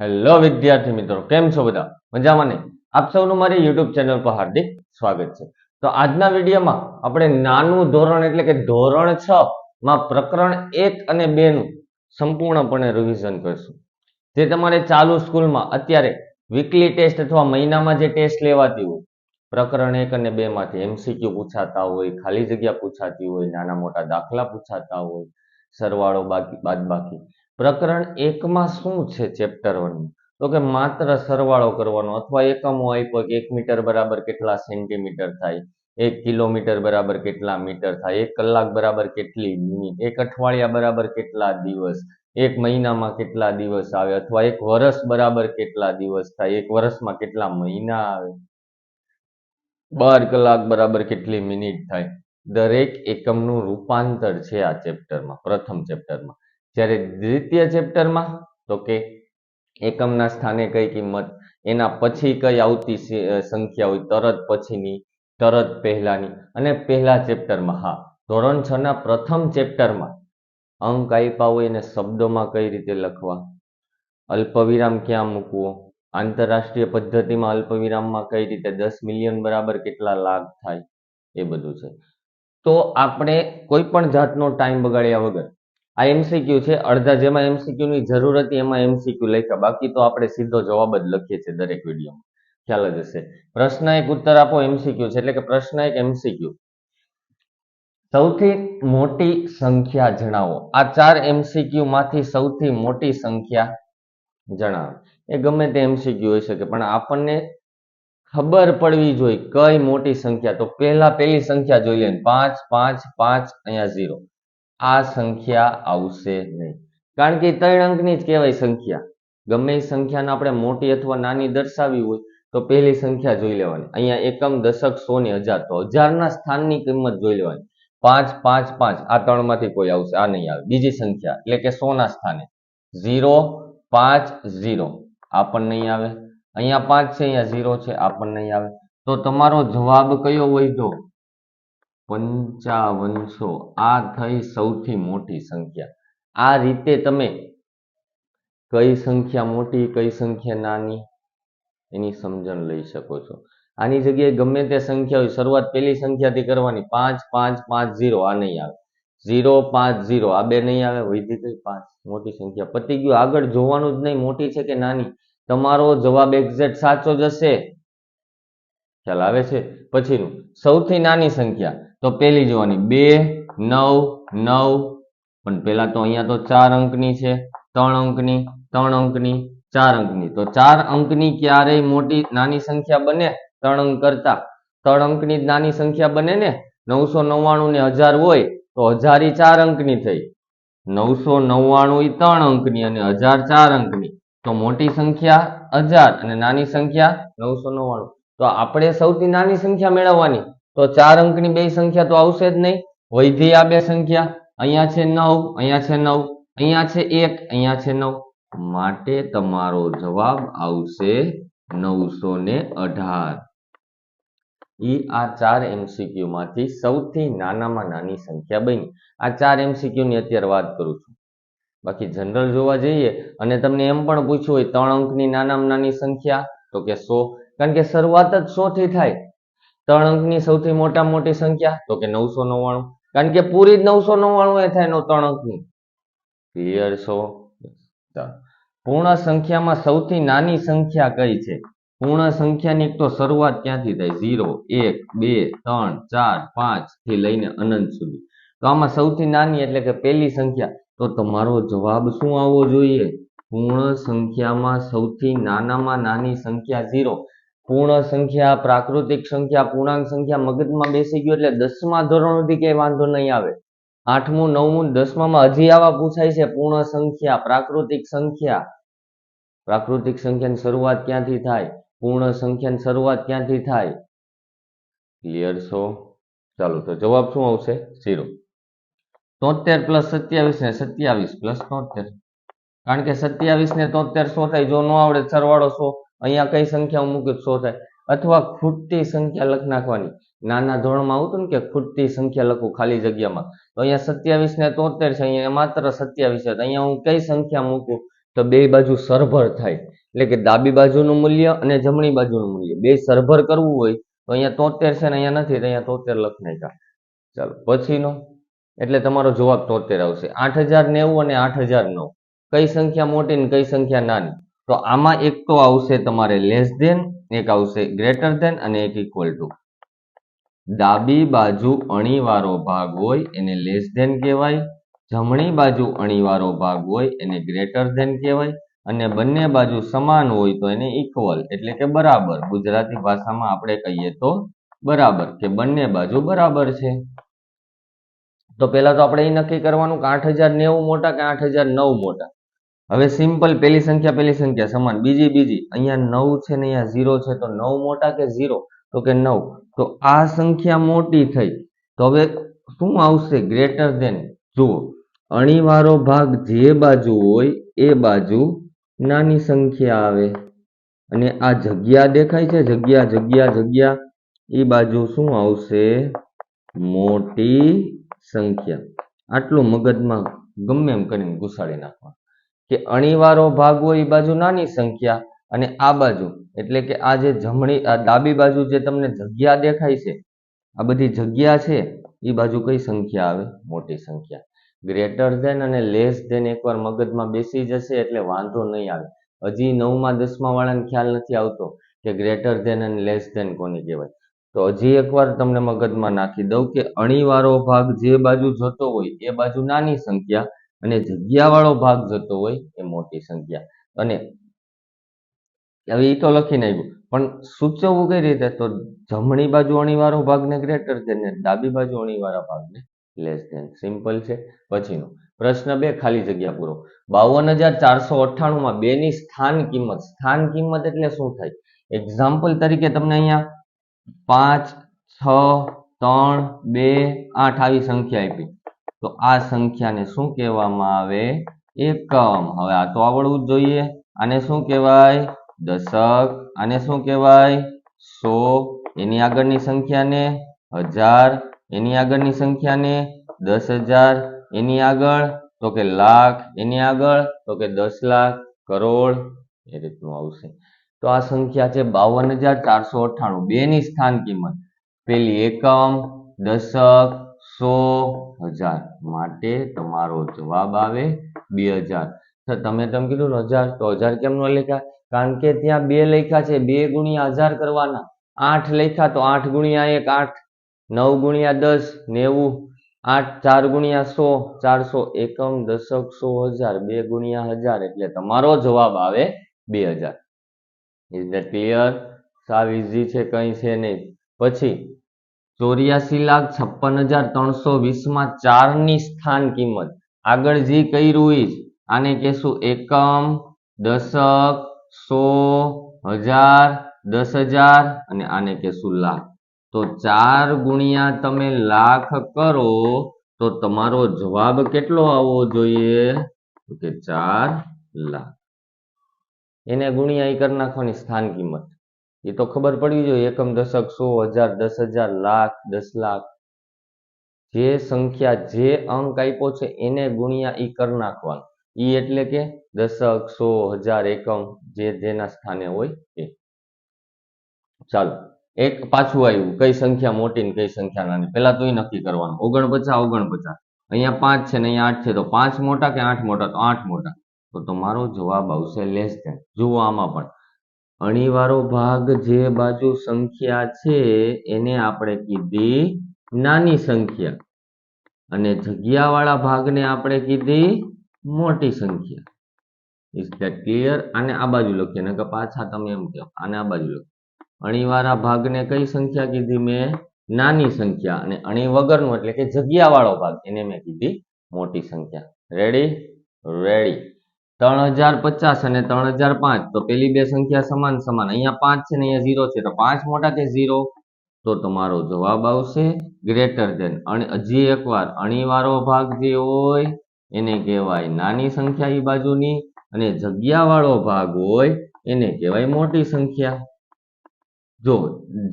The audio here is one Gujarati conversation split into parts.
હેલો વિદ્યાર્થી મિત્રો, કેમ છો બધા? મજામાં ને? આપ સૌનું મારી યુટ્યુબ ચેનલ પર હાર્દિક સ્વાગત છે. તો આજના વિડીયોમાં આપણે નાનું ધોરણ એટલે કે ધોરણ છ માં પ્રકરણ એક અને બે નું સંપૂર્ણપણે રિવિઝન કરશું. જે તમારે ચાલુ સ્કૂલમાં અત્યારે વીકલી ટેસ્ટ અથવા મહિનામાં જે ટેસ્ટ લેવાતી હોય, પ્રકરણ એક અને બે માંથી એમસીક્યુ પૂછાતા હોય, ખાલી જગ્યા પૂછાતી હોય, નાના મોટા દાખલા પૂછાતા હોય, સરવાળો બાકી બાદબાકી પ્રકરણ એકમાં શું છે ચેપ્ટર વન તો કે માત્ર સરવાળો કરવાનો અથવા એકમો આપ્યો કે એક મીટર બરાબર કેટલા સેન્ટીમીટર થાય? એક કિલોમીટર બરાબર કેટલા મીટર થાય? એક કલાક બરાબર કેટલી મિનિટ? એક અઠવાડિયા બરાબર કેટલા દિવસ? એક મહિનામાં કેટલા દિવસ આવે? અથવા એક વર્ષ બરાબર કેટલા દિવસ થાય? એક વર્ષમાં કેટલા મહિના આવે? બાર કલાક બરાબર કેટલી મિનિટ થાય? દરેક એકમનું રૂપાંતર છે આ ચેપ્ટરમાં પ્રથમ ચેપ્ટરમાં જ્યારે દ્વિતીય ચેપ્ટરમાં તો કે એકમના સ્થાને કઈ કિંમત, એના પછી કઈ આવતી સંખ્યા હોય, તરત પછીની, તરત પહેલાની અને પહેલા ચેપ્ટરમાં હા. ધોરણ છ ના પ્રથમ ચેપ્ટરમાં અંક આપ્યા હોય એને શબ્દોમાં કઈ રીતે લખવા? અલ્પવિરામ ક્યાં મૂકવો? આંતરરાષ્ટ્રીય પદ્ધતિમાં અલ્પવિરામમાં કઈ રીતે દસ મિલિયન બરાબર કેટલા લાખ થાય? એ બધું છે. તો આપણે કોઈ પણ જાતનો ટાઈમ બગાડ્યા વગર આ એમસીક્યુ છે. અડધા જેમાં એમસીક્યુ ની જરૂર હતી, એમાં એમસીક્યુ લખ્યા. બાકી તો આપણે સીધો જવાબ જ લખીએ છીએ દરેક વિડીયોમાં. ખ્યાલ જ હશે. પ્રશ્ન એક ઉત્તર આપો એમસીક્યુ છે. એટલે કે પ્રશ્ન એક એમસીક્યુ સૌથી મોટી સંખ્યા જણાવો. આ ચાર એમસીક્યુ માંથી સૌથી મોટી સંખ્યા જણાવો. એ ગમે તે એમસીક્યુ હોઈ શકે, પણ આપણને ખબર પડવી જોઈએ કઈ મોટી સંખ્યા. તો પહેલા પહેલી સંખ્યા જોઈ લે પાંચ પાંચ પાંચ, અહીંયા ઝીરો આ સંખ્યા આવશે નહીં. કારણ કે ત્રણ અંકની જ કહેવાય સંખ્યા. ગમે એ સંખ્યાને આપણે મોટી અથવા નાની દર્શાવી હોય, તો પહેલી સંખ્યા જોઈ લેવાની. અહીંયા એકમ, દશક, સો ને હજાર. તો હજારના સ્થાનની કિંમત જોઈ લેવાની. પાંચ પાંચ પાંચ. આ ત્રણમાંથી કોઈ આવશે, આ નહીં આવે. બીજી સંખ્યા, એટલે કે સોના સ્થાને. ઝીરો, પાંચ, ઝીરો. આ પણ નહીં આવે. અહીંયા પાંચ છે, અહીંયા ઝીરો છે, આ પણ નહીં આવે. તો તમારો જવાબ કયો વધ્યો? પંચાવનસો. આ થઈ સૌથી મોટી સંખ્યા. આ રીતે તમે કઈ સંખ્યા મોટી, કઈ સંખ્યા નાની, એની સમજણ લઈ શકો છો. આની જગ્યાએ ગમે તે સંખ્યા હોય, શરૂઆત પહેલી સંખ્યાથી કરવાની. પાંચ પાંચ પાંચ, ઝીરો. આ નહીં આવે. ઝીરો, પાંચ, ઝીરો. આ બે નહીં આવે. વૈધી કઈ પાંચ. મોટી સંખ્યા. પતી ગયું. આગળ જોવાનું જ નહીં મોટી છે કે નાની. તમારો જવાબ એક્ઝેક્ટ સાચો જ હશે. ખ્યાલ આવે છે? પછીનું. સૌથી નાની સંખ્યા. તો પહેલી જોવાની, બે, નવ નવ, પણ પેલા તો અહીંયા તો ચાર અંકની છે, ત્રણ અંકની ત્રણ અંકની, ચાર અંકની. તો ચાર અંકની ક્યારેય મોટી નાની સંખ્યા બને ત્રણ અંક કરતા. ત્રણ અંકની નાની સંખ્યા બને ને, નવસો નવ્વાણું ને હજાર હોય તો હજાર ઈ ચાર અંકની થઈ. નવસો નવ્વાણું ઈ ત્રણ અંકની અને હજાર ચાર અંકની. તો મોટી સંખ્યા હજાર અને નાની સંખ્યા નવસો નવ્વાણું. તો આપણે સૌથી નાની સંખ્યા મેળવવાની. તો ચાર અંકની બે સંખ્યા તો આવશે જ નહીં. વૈધી આ બે સંખ્યા. અહીંયા છે નવ, અહીંયા છે નવ, અહીંયા છે એક, અહીંયા છે નવ. માટે તમારો જવાબ આવશે નવસો ને અઢાર. ઈ આ ચાર એમસીક્યુ માંથી સૌથી નાનામાં નાની સંખ્યા બની. આ ચાર એમસીક્યુ ની અત્યારે વાત કરું છું. બાકી જનરલ જોવા જઈએ અને તમને એમ પણ પૂછ્યું હોય ત્રણ અંકની નાનામાં નાની સંખ્યા, તો કે સો. કારણ કે શરૂઆત જ સો થી થાય. ત્રણ અંકની સૌથી મોટા મોટી સંખ્યા, તો કે નવસો નવ્વાણું. કારણ કે પૂરી જ નવસો નવ્વાણું એ થાય નો ત્રણ અંકની. ક્લિયર છો? પૂર્ણ સંખ્યામાં સૌથી નાની સંખ્યા કઈ છે? પૂર્ણ સંખ્યાની તો શરૂઆત ક્યાંથી થાય? ઝીરો, એક, બે, ત્રણ, ચાર, પાંચથી લઈને અનંત સુધી. તો આમાં સૌથી નાની એટલે કે પહેલી સંખ્યા. તો તમારો જવાબ શું આવવો જોઈએ? પૂર્ણ સંખ્યામાં સૌથી નાનામાં નાની સંખ્યા ઝીરો. પૂર્ણ સંખ્યા, પ્રાકૃતિક સંખ્યા, પૂર્ણાંક સંખ્યા મગજમાં બેસી ગયું એટલે દસમા ધોરણ સુધી કઈ વાંધો નહીં આવે. આઠમું, નવમું, દસમામાં હજી આવા પૂછાય છે, પૂર્ણ સંખ્યા, પ્રાકૃતિક સંખ્યા. પ્રાકૃતિક સંખ્યાની શરૂઆત ક્યાંથી થાય? પૂર્ણ સંખ્યાની શરૂઆત ક્યાંથી થાય? ક્લિયર છો? ચાલો તો જવાબ શું આવશે? ઝીરો તોતેર પ્લસ સત્યાવીસ ને સત્યાવીસ પ્લસ તોતેર. કારણ કે સત્યાવીસ ને તોતેર સો થાય જો ન આવડે સરવાળો સો અહીંયા કઈ સંખ્યા મૂકી શો થાય. અથવા ખૂટતી સંખ્યા લખ નાખવાની. નાના ધોરણમાં આવતું ને કે ખૂટતી સંખ્યા લખું ખાલી જગ્યામાં. તો અહીંયા સત્યાવીસ ને તોતેર છે, અહીંયા માત્ર સત્યાવીસ છે. અહીંયા હું કઈ સંખ્યા મૂકું? તો બે બાજુ સરભર થાય. એટલે કે ડાબી બાજુનું મૂલ્ય અને જમણી બાજુનું મૂલ્ય. બે સરભર કરવું હોય તો અહીંયા તોતેર છે ને અહીંયા નથી, તો અહીંયા તોતેર લખ નાખ્યા. ચાલો, પછીનો? એટલે તમારો જવાબ તોતેર આવશે. આઠ હજાર નેવું અને આઠ હજાર કઈ સંખ્યા મોટી ને કઈ સંખ્યા નાની? તો આમાં એક તો આવશે તમારે લેસ ધેન એક આવશે ગ્રેટર ધેન અને એક ઇક્વલ ટુ ડાબી બાજુ અણીવાળો ભાગ હોય એને લેસ ધેન કહેવાય. જમણી બાજુ અણીવાળો ભાગ હોય એને ગ્રેટર ધેન કહેવાય. અને બંને બાજુ સમાન હોય તો એને ઇક્વલ એટલે કે બરાબર. ગુજરાતી ભાષામાં આપણે કહીએ તો બરાબર, કે બંને બાજુ બરાબર છે. તો પહેલા તો આપણે એ નક્કી કરવાનું કે આઠ હજાર નેવું મોટા કે આઠ હજાર નવ મોટા? હવે સિમ્પલ પેલી સંખ્યા, પહેલી સંખ્યા સમાન. બીજી બીજી. અહીંયા નવ છે ને અહીંયા ઝીરો છે, તો નવ મોટા કે ઝીરો તો કે નવ. તો આ સંખ્યા મોટી થઈ. તો હવે શું આવશે? ગ્રેટર દેન જુઓ. અણીવાળો ભાગ જે બાજુ હોય, એ બાજુ નાની સંખ્યા આવે. અને આ જગ્યા દેખાય છે? જગ્યા જગ્યા જગ્યા. એ બાજુ શું આવશે? મોટી સંખ્યા. આટલું મગજમાં ગમે એમ કરીને ઘુસાડી નાખવા કે અણીવાળો ભાગ હોય એ બાજુ નાની સંખ્યા અને આ બાજુ. એટલે કે આ જે જમણી ડાબી બાજુ જે તમને જગ્યા દેખાય છે, આ બધી જગ્યા છે એ બાજુ કઈ સંખ્યા આવે? મોટી સંખ્યા. ગ્રેટર ધેન અને લેસ ધેન એકવાર મગજમાં બેસી જશે એટલે વાંધો નહીં આવે. હજી નવમાં, દસમા વાળાને ખ્યાલ નથી આવતો કે ગ્રેટર ધેન અને લેસ ધેન કોને કહેવાય. તો હજી એકવાર તમને મગજમાં નાખી દઉં કે અણીવાળો ભાગ જે બાજુ જતો હોય, એ બાજુ નાની સંખ્યા અને જગ્યાવાળો ભાગ જતો હોય એ મોટી સંખ્યા. અને હવે એ તો લખી નાખ્યું પણ સૂચવવું કઈ રીતે? તો જમણી બાજુ અણીવાળો ભાગને ગ્રેટર ધેન ને ડાબી બાજુ અણીવાળા ભાગને લેસ ધેન સિમ્પલ છે. પછીનો. પ્રશ્ન બે, ખાલી જગ્યા પૂરો. બાવન હજાર ચારસો અઠ્ઠાણુંમાં બેની સ્થાન કિંમત. સ્થાન કિંમત એટલે શું થાય? એક્ઝામ્પલ તરીકે તમને અહીંયા પાંચ, છ, ત્રણ, બે, આઠ આવી સંખ્યા આપી. તો આ સંખ્યાને શું કહેવામાં આવે? એકમ. હવે આ તો આવડવું જ જોઈએ. આને શું કહેવાય? દશક. આને શું કહેવાય? સો. એની આગળની સંખ્યાને હજાર. એની આગળની સંખ્યાને દસ હજાર. એની આગળ તો કે લાખ. એની આગળ તો કે દસ લાખ. કરોડ. એ રીતનું આવશે. તો આ સંખ્યા છે બાવન હજાર ચારસો અઠ્ઠાણું. બે ની સ્થાન કિંમત. પેલી એકમ, દશક સો હજાર માટે તમારો જવાબ આવે બે હજાર. તમે તેમ કીધું હજાર, તો હજાર કેમ ન લખ્યા? કારણ કે ત્યાં બે લખ્યા છે, બે ગુણ્યા હજાર કરવાના. આઠ લખ્યા તો આઠ ગુણ્યા એક, આઠ. નવ ગુણ્યા દસ, નેવું. આઠ, ચાર ગુણ્યા સો, ચારસો એકમ દશક સો હજાર, બે ગુણ્યા હજાર. એટલે તમારો જવાબ આવે બે હજાર. ઇઝ ધેટ ક્લિયર સાવ ઇઝી છે, કંઈ છે નહીં. પછી ચોર્યાસી લાખ છપ્પન હજાર ત્રણસો વીસમાં ચારની સ્થાન કિંમત. આગળ જે કર્યું ઈ જ. આને કહેશું એકમ, દશક, સો, હજાર, દસ હજાર અને આને કહેશું લાખ. તો ચાર ગુણ્યા તમે લાખ કરો તો તમારો જવાબ કેટલો આવવો જોઈએ? કે ચાર લાખ. એને ગુણ્યા એ કરી નાખવાની સ્થાન કિંમત. એ તો ખબર પડવી જોઈએ. એકમ દશક સો હજાર, દસ હજાર, લાખ, દસ લાખ. જે સંખ્યા, જે અંક આપ્યો છે એને ગુણ્યા ઈ કરી નાખવાનું. ઈ એટલે કે દશક સો હજાર એકમ જે જેના સ્થાને હોય એ. ચાલો, એક પાછું આવ્યું. કઈ સંખ્યા મોટી ને કઈ સંખ્યા નાની? પેલા તો એ નક્કી કરવાનું. ઓગણપચાસ ઓગણપચાસ. અહીંયા પાંચ છે ને અહીંયા આઠ છે. તો પાંચ મોટા કે આઠ મોટા? તો આઠ મોટા. તો તમારો જવાબ આવશે લેસ ધેન જુઓ આમાં પણ. અણીવાળો ભાગ જે બાજુ સંખ્યા છે, એને આપણે કીધી નાની સંખ્યા. અને જગ્યાવાળા ભાગને આપણે કીધી મોટી સંખ્યા. ઇઝ ધેટ ક્લિયર આને આ બાજુ લખીએ ને કે પાછા તમે એમ કહો, આને આ બાજુ લખો અણીવાળા ભાગને કઈ સંખ્યા કીધી મેં? નાની સંખ્યા. અને અણી વગરનું એટલે કે જગ્યાવાળો ભાગ, એને મેં કીધી મોટી સંખ્યા. રેડી રેડી ત્રણ હજાર પચાસ અને ત્રણ હજાર પાંચ. તો પેલી બે સંખ્યા સમાન સમાન. અહીંયા પાંચ છે ને અહીંયા ઝીરો છે. તો પાંચ મોટા કે ઝીરો. તો તમારો જવાબ આવશે ગ્રેટર ધેન. અને હજી એકવાર અણીવાળો ભાગ જે હોય, એને કહેવાય નાની સંખ્યા એ બાજુની અને જગ્યાવાળો ભાગ હોય, એને કહેવાય મોટી સંખ્યા. જો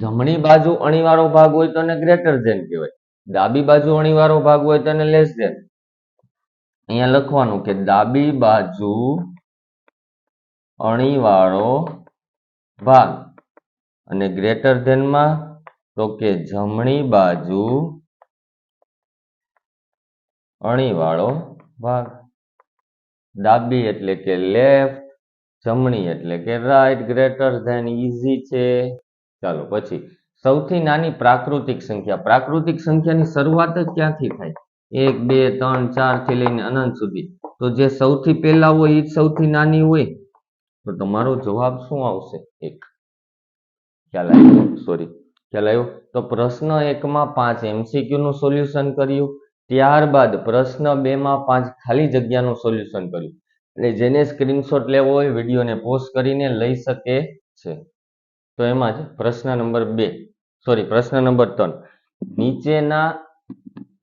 જમણી બાજુ અણીવાળો ભાગ હોય તો એને ગ્રેટર ધેન કહેવાય. ડાબી બાજુ અણીવાળો ભાગ હોય તો એને લેસ ધેન. અહીંયા લખવાનું કે ડાબી બાજુ અણીવાળો ભાગ. અને ગ્રેટર ધેનમાં તો કે જમણી બાજુ અણીવાળો ભાગ. ડાબી એટલે કે લેફ્ટ, જમણી એટલે કે રાઈટ, ગ્રેટર ધેન ઈઝી છે. ચાલો પછી, સૌથી નાની પ્રાકૃતિક સંખ્યા. પ્રાકૃતિક સંખ્યાની શરૂઆત જ ક્યાંથી થાય? એક, બે, ત્રણ ચારથી લઈને અનંત સુધી. તો જે સૌથી પહેલા હોય એ સૌથી નાની હોય? તો તમારો જવાબ શું આવશે? એક. ખ્યાલ આવ્યો? સોરી ખ્યાલ આવ્યો? તો પ્રશ્ન એકમાં પાંચ એમસીક્યુ નું સોલ્યુશન કર્યું. ત્યારબાદ પ્રશ્ન બે માં પાંચ ખાલી જગ્યાનું સોલ્યુશન કર્યું. એટલે જેને સ્ક્રીનશોટ લેવો હોય, વિડીયોને પોસ્ટ કરીને લઈ શકે છે. તો એમાં જ પ્રશ્ન નંબર બે. સોરી પ્રશ્ન નંબર ત્રણ. નીચેના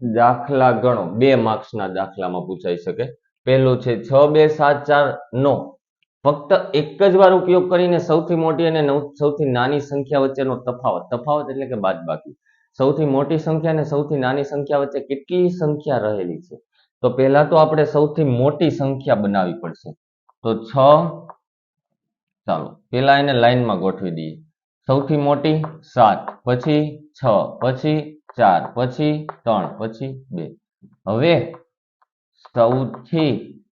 દાખલા ગણો. બે માર્ક્સના દાખલામાં પૂછાઈ શકે. પહેલું છે છ, બે, સાત, ચાર નો ફક્ત એક જ વાર ઉપયોગ કરીને સૌથી મોટી અને સૌથી નાની સંખ્યા વચ્ચેનો તફાવત. તફાવત એટલે કે બાદબાકી. સૌથી મોટી સંખ્યા અને સૌથી નાની સંખ્યા વચ્ચે કેટલી સંખ્યા રહેલી છે? તો પહેલા તો આપણે સૌથી મોટી સંખ્યા બનાવવી પડશે. તો છ, ચાલો, પહેલા એને લાઈનમાં ગોઠવી દઈએ. સૌથી મોટી સાત, પછી છ, પછી ચાર, પછી ત્રણ, પછી બે. હવે સૌથી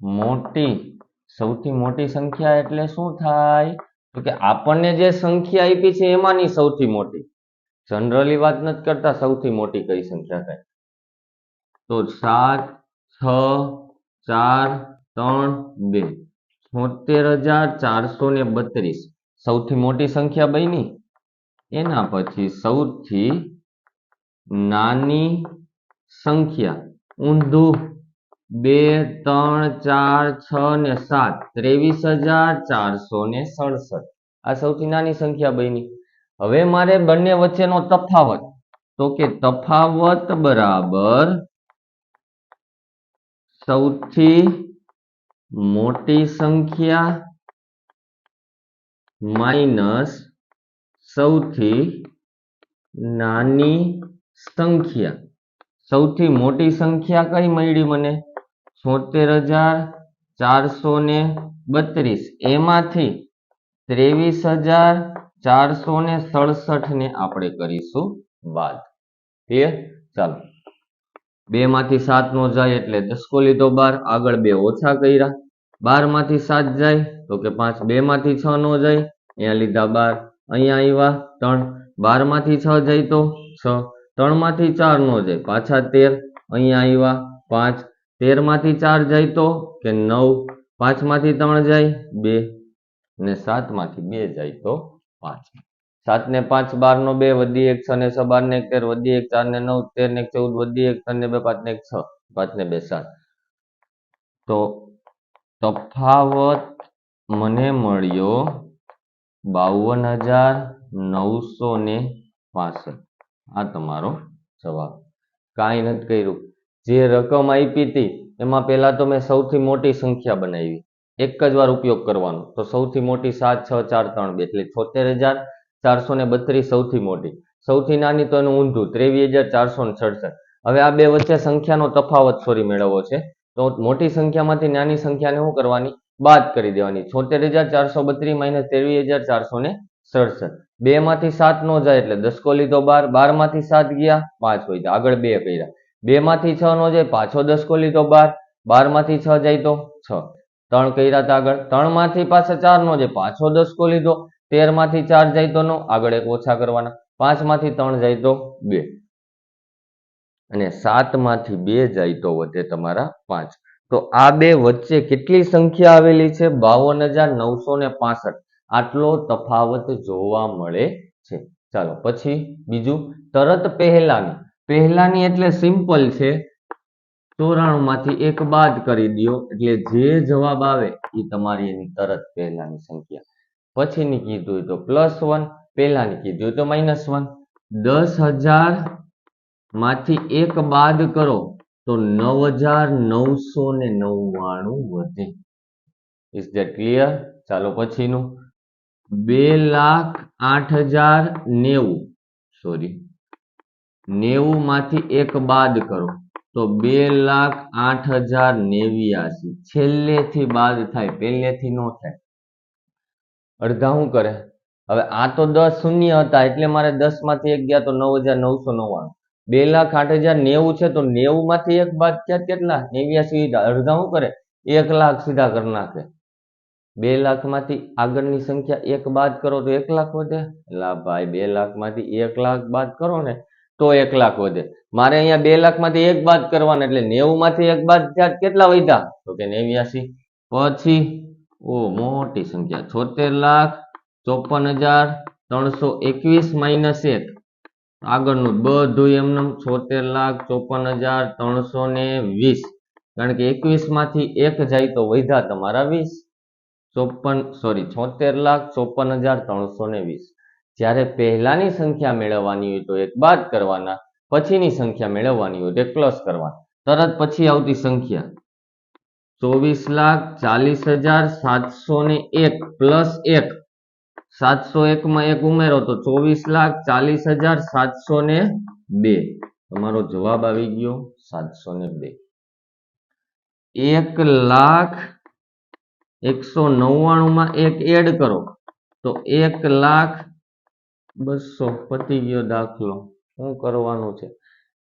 મોટી સૌથી મોટી સંખ્યા એટલે શું થાય? તો કે આપણને જે સંખ્યા આપી છે એમાંની સૌથી મોટી. જનરલી વાત નથી કરતા, સૌથી મોટી કઈ સંખ્યા થાય? તો સાત, છ, ચાર, ત્રણ, બે. છોતેર હજાર ચારસો ને બત્રીસ. સૌથી મોટી સંખ્યા બની? એના પછી સૌથી નાની સંખ્યા, ઊંધું બે, ત્રણ, ચાર, છ ને સાત, ત્રેવીસ હજાર ચારસો ને સડસઠ. આ સૌથી નાની સંખ્યા બની. હવે મારે બંને વચ્ચેનો તફાવત. તો કે તફાવત બરાબર સૌથી મોટી સંખ્યા માઇનસ સૌથી નાની સંખ્યા. સૌથી મોટી સંખ્યા કઈ મળી મને? છોતેર હજાર ચારસો ને બત્રીસ. એમાંથી ત્રેવીસ હજાર ચારસો ને સડસઠ ને આપણે કરીશું બાદ ક્લિયર ચાલો. બે માંથી સાત નો જાય એટલે દસકો લીધો બાર, આગળ બે ઓછા કર્યા. બારમાંથી સાત જાય, તો કે પાંચ. બે માંથી છ નો જાય, અહીંયા લીધા બાર. અહીંયા આવ્યા ત્રણ. બારમાંથી છ જાય તો છ. ત્રણમાંથી ચાર નો જાય પાછા તેર. અહીંયા આવ્યા પાંચ. તેરમાંથી ચાર જાય તો કે નવ. પાંચમાંથી ત્રણ જાય બે. ને સાતમાંથી બે જાય તો પાંચ. સાત ને પાંચ બાર નો બે, વધી એક, છ ને છ બાર ને એક, તેર, વધી એક ચાર ને નવ તેર ને એક, ચૌદ, વધી એક ત્રણ ને બે પાંચ ને એક, છ પાંચ ને બે, સાત. તો તફાવત મને મળ્યો બાવન હજાર નવસો ને પાસઠ. આ તમારો જવાબ. કાંઈ નથી કર્યું. જે રકમ આપી હતી, એમાં પહેલા તો મેં સૌથી મોટી સંખ્યા બનાવી. એક જ વાર ઉપયોગ કરવાનો. તો સૌથી મોટી સાત, છ, ચાર, ત્રણ, બે, એટલે છોતેર હજાર ચારસો ને બત્રીસ સૌથી મોટી. સૌથી નાની તો એનું ઊંધું, ત્રેવીસ હજાર ચારસો ને સડસઠ. હવે આ બે વચ્ચે સંખ્યાનો તફાવત સોરી મેળવવો છે. તો મોટી સંખ્યામાંથી નાની સંખ્યાને શું કરવાની? બાદ કરી દેવાની. છોતેર હજાર ચારસો બત્રીસ માઇનસ ત્રેવીસ હજાર ચારસો ને સડસઠ. બે માંથી સાત નો જાય એટલે દસકો લીધો બાર. બારમાંથી સાત ગયા, પાંચ હોય તો આગળ બે કર્યા બે માંથી છ નો જાય, પાછો દસકો લીધો બાર. બારમાંથી છ જાય તો છ. ત્રણ કર્યા હતા આગળ. ત્રણમાંથી પાછા ચાર નો જાય, પાછો દસકો લીધો. તેરમાંથી ચાર જાય તો નો. આગળ એક ઓછા કરવાના. પાંચમાંથી ત્રણ જાય તો બે. અને સાતમાંથી બે જાય તો વધે તમારા પાંચ. તો આ બે વચ્ચે કેટલી સંખ્યા આવેલી છે? બાવન હજાર નવસો ને પાસઠ. આટલો તફાવત જોવા મળે છે. ચાલો, પછી બીજું. તરત પહેલાની. પહેલાની એટલે સિમ્પલ છે. ચોરાણું માંથી એક બાદ કરી દો. એટલે જે જવાબ આવે એ તમારી એની તરત પહેલાની સંખ્યા. પછીની કીધું હોય તો પ્લસ વન. પહેલાની કીધું હોય તો માઇનસ વન. દસ હજારમાંથી એક બાદ કરો. તો નવ હજાર નવસો ને નવ્વાણું વધે. ઇઝ ધેટ ક્લિયર ચાલો પછીનું. બે લાખ આઠ હજાર નેવું. સોરી નેવું માંથી એક બાદ કરો. તો બે લાખ આઠ હજાર નેવ્યાસી. છેલ્લેથી બાદ થાય, પહેલેથી ન થાય. અડધા શું કરે? હવે આ તો દસ શૂન્ય હતા, એટલે મારે દસમાંથી એક ગયા તો નવ હજાર નવસો નવ્વાણું. બે લાખ આઠ હજાર નેવું છે, તો નેવું માંથી એક બાદ ક્યાં કેટલા? નેવ્યાસી અડધા શું કરે? એક લાખ સીધા કરી નાખે. બે લાખમાંથી આગળની સંખ્યા એક બાદ કરો તો એક લાખ વધે? લા ભાઈ, બે લાખમાંથી એક લાખ બાદ કરો ને તો એક લાખ વધે. મારે અહીંયા બે લાખમાંથી એક બાદ કરવાના એટલે નેવું માંથી એક બાદ ત્યાં કેટલા વધ્યા? તો કે નેવ્યાસી. પછી, ઓ, મોટી સંખ્યા, છોતેર લાખ ચોપન હજાર ત્રણસો એકવીસ માઇનસ એક. આગળનું બધું એમને છોતેર લાખ ચોપન હજાર ત્રણસો ને વીસ. કારણ કે એકવીસમાંથી એક જાય તો વધ્યા તમારા વીસ. ચોપન સોરી છોતેર લાખ ચોપન હજાર ત્રણસો ને વીસ. જ્યારે પહેલાની સંખ્યા મેળવવાની હોય તો એક બાદ કરવાના, પછીની સંખ્યા મેળવવાની હોય તો એક પ્લસ કરવાના. તરત પછી આવતી સંખ્યા. ચોવીસ લાખ ચાલીસ હજાર સાતસો ને એક પ્લસ એક. સાતસો એક માં એક ઉમેરો તો ચોવીસ લાખ ચાલીસ હજાર સાતસો ને બે. તમારો જવાબ આવી ગયો સાતસો ને બે. એક લાખ એકસો નવ્વાણું માં એક એડ કરો. તો એક લાખ બસો પતી ગયો દાખલો. શું કરવાનું છે?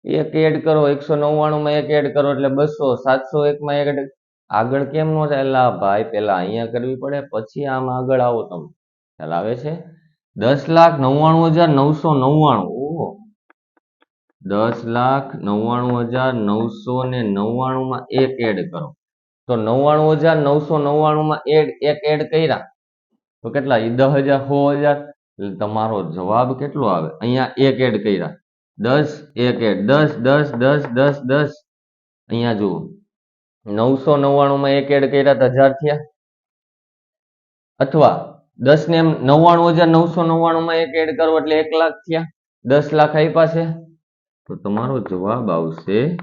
એક એડ કરો, એકસો નવ્વાણું માં એક એડ કરો, એટલે બસો. સાતસો એક માં એક આગળ કેમ નો થાય? ભાઈ, પેલા અહીંયા કરવી પડે, પછી આમ આગળ આવો તમે. ખ્યાલ આવે છે? દસ લાખ નવ્વાણું હજાર નવસો નવ્વાણું. ઓહો. દસ લાખ નવ્વાણું હજાર નવસો ને નવ્વાણું માં એક એડ કરો. તો નવ્વાણું હજાર નવસો નવ્વાણું માં એડ એક એડ કર્યા. તો કેટલા? એ દસ હજાર, સો હજાર. તમારો જવાબ કેટલો આવે? અહીંયા એક એડ કર્યા. દસ, એક એડ દસ દસ દસ દસ દસ. અહીંયા જુઓ. નવસો નવ્વાણું માં એક એડ કર્યા તો હજાર થયા? અથવા દસ ને એમ નવ્વાણું હજાર નવસો નવ્વાણું માં એક એડ કરો એટલે એક લાખ થયા. દસ લાખ આપ્યા છે. તો તમારો જવાબ આવશે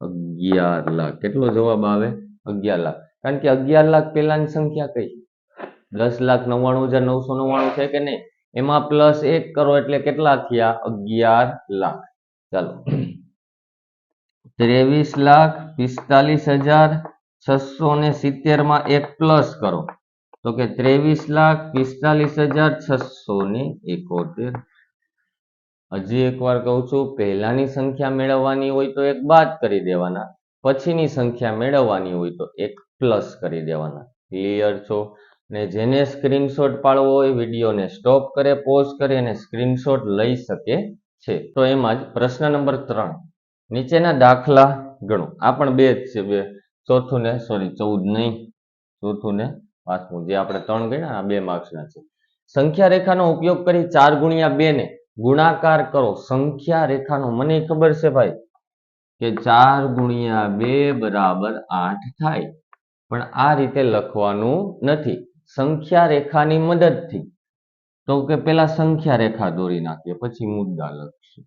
અગિયાર લાખ. કેટલો જવાબ આવે? અગિયાર લાખ. કારણ કે અગિયાર લાખ પહેલાની સંખ્યા કઈ? દસ લાખ નવ્વાણું હજાર નવસો નવ્વાણું છે કે નહીં? એમાં પ્લસ એક કરો એટલે કેટલા થયા? અગિયાર લાખ. ચાલો. ત્રેવીસ લાખ પિસ્તાલીસ હજાર છસો ને સિત્તેરમાં એક પ્લસ કરો. તો કે ત્રેવીસ લાખ પિસ્તાલીસ હજાર છસો ને એકોતેર. હજી એકવાર કહું છું, પહેલાની સંખ્યા મેળવવાની હોય તો એક બાદ કરી દેવાના. પછીની સંખ્યા મેળવવાની હોય તો એક પ્લસ કરી દેવાના. ક્લિયર છો? ને જેને સ્ક્રીનશોટ પાડવો હોય, વિડીયોને સ્ટોપ કરે, પોઝ કરે અને સ્ક્રીનશોટ લઈ શકે છે. તો એમાં જ પ્રશ્ન નંબર ત્રણ. નીચેના દાખલા ગણો. આ પણ બે જ છે, બે. ચોથું ને સોરી ચૌદ નહીં. ચોથું ને પાંચમું જે આપણે ત્રણ ગણ્યા બે માર્ક્સના છે. સંખ્યા રેખાનો ઉપયોગ કરી ચાર ગુણ્યા બે ને ગુણાકાર કરો. સંખ્યા રેખાનો મને ખબર છે ભાઈ, કે ચાર ગુણ્યા બે બરાબર આઠ થાય. પણ આ રીતે લખવાનું નથી. સંખ્યા રેખાની મદદથી. તો કે પેલા સંખ્યા રેખા દોરી નાખીએ, પછી મુદ્દા લખશું.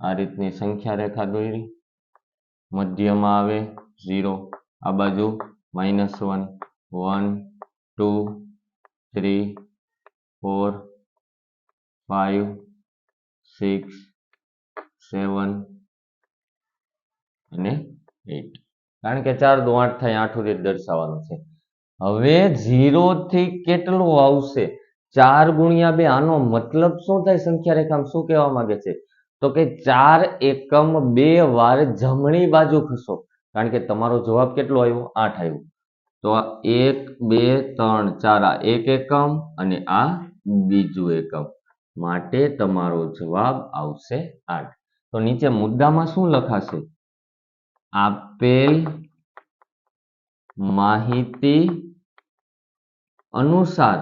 આ રીતની સંખ્યા રેખા દોરી. મધ્યમાં આવે ઝીરો, આ બાજુ minus one one two three four five six seven અને એટ કારણ કે ચાર દો આઠ થાય, આઠ સુધી દર્શાવવાનું છે. હવે ઝીરો થી કેટલું આવશે? ચાર ગુણ્યા બે, આનો મતલબ શું થાય? સંખ્યા રેખામાં શું કહેવા માંગે છે? તો કે ચાર એકમ બે વાર જમણી બાજુ ખસો. કારણ કે તમારો જવાબ કેટલો આવ્યો? આઠ આવ્યો. તો આ એક, બે, ત્રણ, ચાર, આ એક એકમ અને આ બીજું એકમ માટે તમારો જવાબ આવશે આઠ. તો નીચે મુદ્દામાં શું લખાશે? આપેલ માહિતી અનુસાર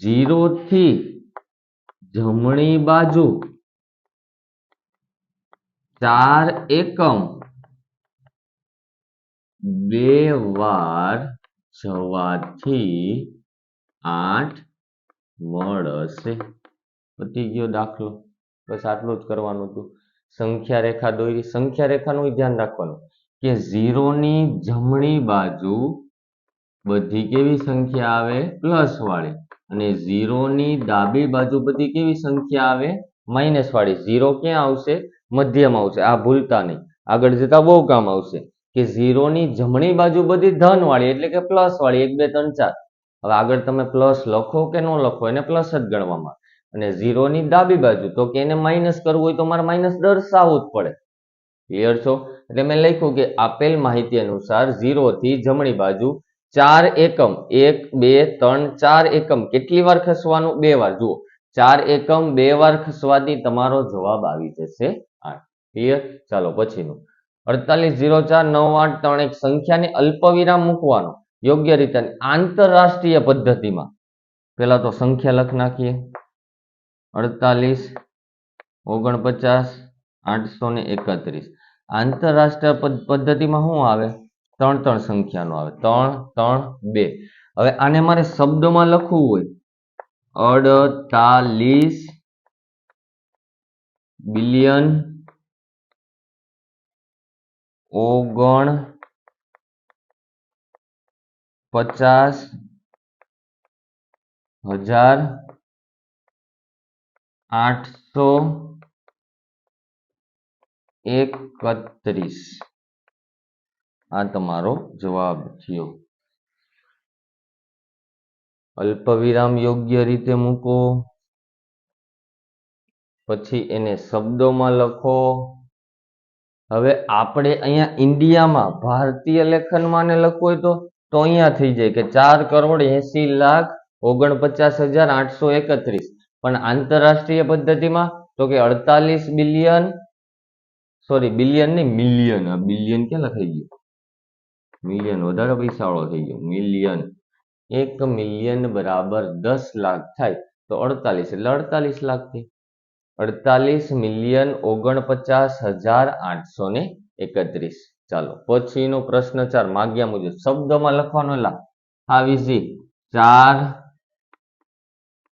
ઝીરો થી જમણી બાજુ ચાર એકમ. બે વાર જવાથી આઠ મળશે પતી ગયો દાખલો. બસ આટલું જ કરવાનું હતું. સંખ્યા રેખા દોરી. સંખ્યા રેખાનું ધ્યાન રાખવાનું કે ઝીરોની જમણી બાજુ બધી કેવી સંખ્યા આવે? પ્લસ વાળી. અને ઝીરોની ડાબી બાજુ બધી કેવી સંખ્યા આવે? માઇનસ વાળી. ઝીરો ક્યાં આવશે? મધ્યમાં આવશે. આ ભૂલતા નહીં. આગળ જતા બહુ કામ આવશે. કે ઝીરોની જમણી બાજુ બધી ધન વાળી, એટલે કે પ્લસ વાળી, એક, બે, ત્રણ, ચાર. હવે આગળ તમે પ્લસ લખો કે ન લખો, એને પ્લસ જ ગણવામાં અને ઝીરોની ડાબી બાજુ, તો કે એને માઇનસ કરવું હોય તો મારે માઇનસ દર્શાવવું જ પડે. ક્લિયર છો? એટલે મેં લખ્યું કે આપેલ માહિતી અનુસાર ઝીરોથી જમણી બાજુ ચાર એકમ, એક, બે, ત્રણ, ચાર એકમ. કેટલી વાર ખસવાનું? બે વાર. જુઓ. ચાર એકમ, બે વાર ખસવાથી તમારો જવાબ આવી જશે આઠ. ક્લિયર ચાલો, પછીનું. અડતાલીસ, ઝીરો, ચાર, નવ, આઠ, ત્રણ, એક. સંખ્યાને અલ્પવિરામ મૂકવાનો. યોગ્ય રીતે. આંતરરાષ્ટ્રીય પદ્ધતિમાં. પેલા તો સંખ્યા લખ નાખીએ. અડતાલીસ, ઓગણપચાસ, આઠસો ને એકત્રીસ. આંતરરાષ્ટ્રીય પદ્ધતિમાં શું આવે? ત્રણ ત્રણ સંખ્યાનો આવે. ત્રણ ત્રણ, બે. હવે આને મારે શબ્દમાં લખવું હોય. અડતાલીસ બિલિયન, ઓગણ, પચાસ, હજાર, આઠસો, એકત્રીસ. આ તમારો જવાબ થયો. અલ્પવિરામ યોગ્ય રીતે મૂકો. પછી એને શબ્દોમાં લખો. હવે આપણે અહીંયા ઇન્ડિયામાં ભારતીય લેખનમાં લખવું હોય તો તો અહીંયા થઈ જાય કે ચાર કરોડ એસી લાખ ઓગણપચાસ હજાર આઠસો એકત્રીસ. પણ આંતરરાષ્ટ્રીય પદ્ધતિમાં તો કે અડતાલીસ બિલિયન સોરી બિલિયન નહીં, મિલિયન બિલિયન ક્યાં લખાઈ ગયું? મિલિયન, વધારે પૈસાવાળો થઈ ગયો. મિલિયન. એક મિલિયન બરાબર દસ લાખ થાય તો અડતાલીસ, એટલે અડતાલીસ લાખ થઈ. અડતાલીસ મિલિયન ઓગણપચાસ હજાર આઠસો ને એકત્રીસ. ચાલો, પછીનો પ્રશ્ન ચાર, માગ્યા મુજબ. શબ્દમાં લખવાનો લા હાવ ઇઝી ચાર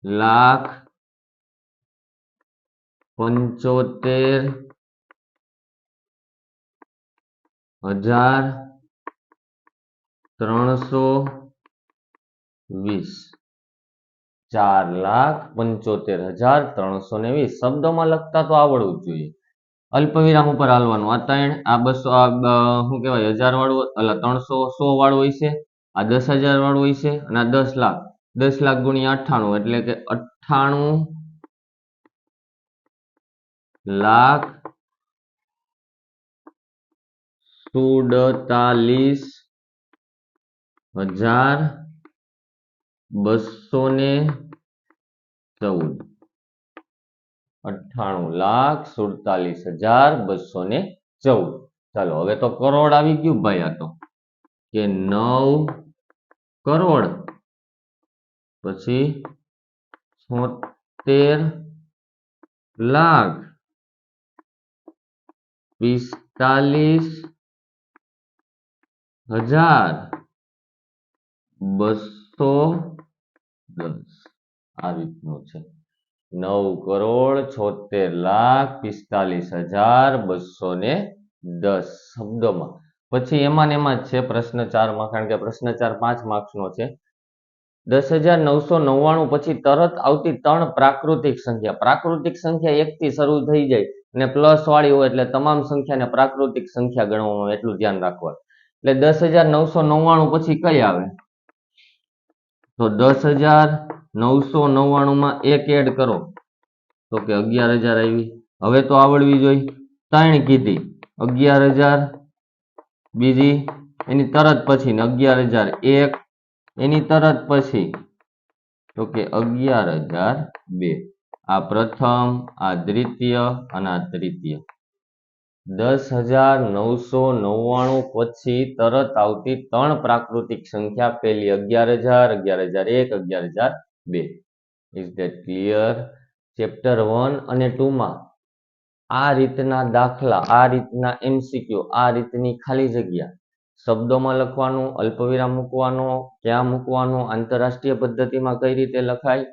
લાખ પંચોતેર હજાર ત્રણસો વીસ. ચાર લાખ પંચોતેર હજાર ત્રણસો ને વીસ. શબ્દોમાં લખતા તો આવડવું જોઈએ. અલ્પવિરામ ઉપર હાલવાનું. આ ત્રણ, આ બસો, આ શું કહેવાય હજાર વાળું એટલે ત્રણસો સો વાળું હોય છે. આ દસ હજાર વાળું હોય છે અને આ દસ લાખ. દસ લાખ ગુણ્યા અઠ્ઠાણું એટલે કે અઠ્ઠાણું લાખ સુડતાલીસ હજાર બસો ને ચૌદ. અઠ્ઠાણું લાખ સુડતાલીસ હજાર બસો ને ચૌદ. ચાલો, હવે તો કરોડ આવી ગયું ભાઈ આ તો. કે નવ કરોડ. પછી છોતેર લાખ. પિસ્તાલીસ હજાર. બસો દસ આ રીતનું છે. નવ કરોડ છોતેર લાખ પિસ્તાલીસ હજાર બસો ને દસ શબ્દોમાં. પછી એમાં ને એમાં જ છે પ્રશ્ન ચારમાં કારણ કે પ્રશ્ન ચાર પાંચ માર્ક્સનો છે. દસ હજાર નવસો નવ્વાણું પછી તરત આવતી ત્રણ પ્રાકૃતિક સંખ્યા. પ્રાકૃતિક સંખ્યા એક થી શરૂ થઈ જાય અને પ્લસ વાળી હોય એટલે તમામ સંખ્યાને પ્રાકૃતિક સંખ્યા ગણવામાં એટલું ધ્યાન રાખવાનું. એટલે દસ હજાર નવસો નવ્વાણું પછી કઈ આવે? તો દસ હજાર નવસો નવ્વાણું માં એક એડ કરો. તો કે અગિયાર હજાર આવી. હવે તો આવડવી જોઈએ ત્રણ કીધી. અગિયાર હજાર, બીજી, એની તરત પછી અગિયાર હજાર એક, એની તરત પછી. તો કે અગિયાર હજાર બે. આ પ્રથમ, આ દ્વિતીય અને આ તૃતીય. દસ હજાર નવસો નવ્વાણું પછી તરત આવતી ત્રણ પ્રાકૃતિક સંખ્યા પેલી અગિયાર હજાર અગિયાર હજાર એક, અગિયાર હજાર બે. Is that clear chapter one અને ટુમાં આ રીતના દાખલા, આ રીતના એમસીક્યુ આ રીતની ખાલી જગ્યા. શબ્દોમાં લખવાનું, અલ્પવિરામ મૂકવાનો, ક્યાં મૂકવાનો, આંતરરાષ્ટ્રીય પદ્ધતિમાં કઈ રીતે લખાય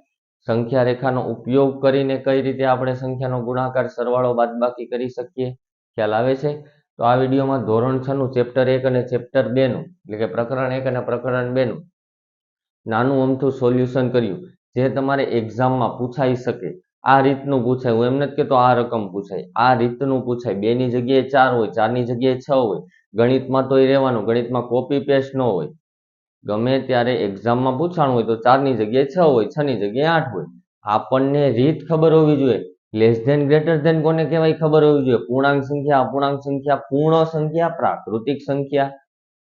સંખ્યા રેખાનો ઉપયોગ કરીને કઈ રીતે આપણે સંખ્યાનો ગુણાકાર સરવાળો બાદબાકી કરી શકીએ? ખ્યાલ આવે છે? તો આ વિડીયોમાં ધોરણ છ નું ચેપ્ટર એક અને ચેપ્ટર બે નું, એટલે કે પ્રકરણ એક અને પ્રકરણ બે નું નાનું અમથું સોલ્યુશન કર્યું, જે તમારે એક્ઝામમાં પૂછાઈ શકે. આ રીતનું પૂછાય. હું એમ નથી કહેતો આ રકમ પૂછાય. આ રીતનું પૂછાય. બે ની જગ્યાએ ચાર હોય ચારની જગ્યાએ છ હોય. ગણિતમાં તો એ રહેવાનું, ગણિતમાં કોપી પેસ્ટ ન હોય. ગમે ત્યારે એક્ઝામમાં પૂછાણું હોય તો ચારની જગ્યાએ છ હોય, છ ની જગ્યાએ આઠ હોય. આપણને રીત ખબર હોવી જોઈએ. લેસ ધેન ગ્રેટર ધેન કોને કહેવાય? ખબર હોવી જોઈએ. પૂર્ણાંક સંખ્યા, અપૂર્ણાંક સંખ્યા, પૂર્ણ સંખ્યા, પ્રાકૃતિક સંખ્યા.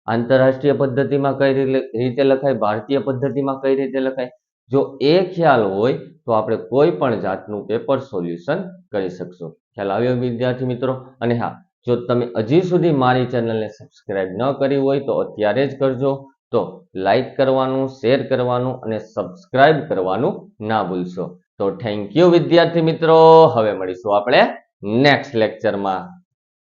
આંતરરાષ્ટ્રીય પદ્ધતિમાં કઈ રીતે- લખાય? ભારતીય પદ્ધતિમાં કઈ રીતે લખાય? જો એ ખ્યાલ હોય, તો આપણે કોઈ પણ જાતનું પેપર સોલ્યુશન કરી શકશું. ખ્યાલ આવ્યો વિદ્યાર્થી મિત્રો? અને હા, જો તમે હજી સુધી મારી ચેનલને સબસ્ક્રાઇબ ન કરી હોય, તો અત્યારે જ કરજો. તો લાઈક કરવાનું શેર કરવાનું અને સબસ્ક્રાઇબ કરવાનું ના ભૂલશો. તો થેન્ક યુ વિદ્યાર્થી મિત્રો. હવે મળીશું આપણે નેક્સ્ટ લેક્ચરમાં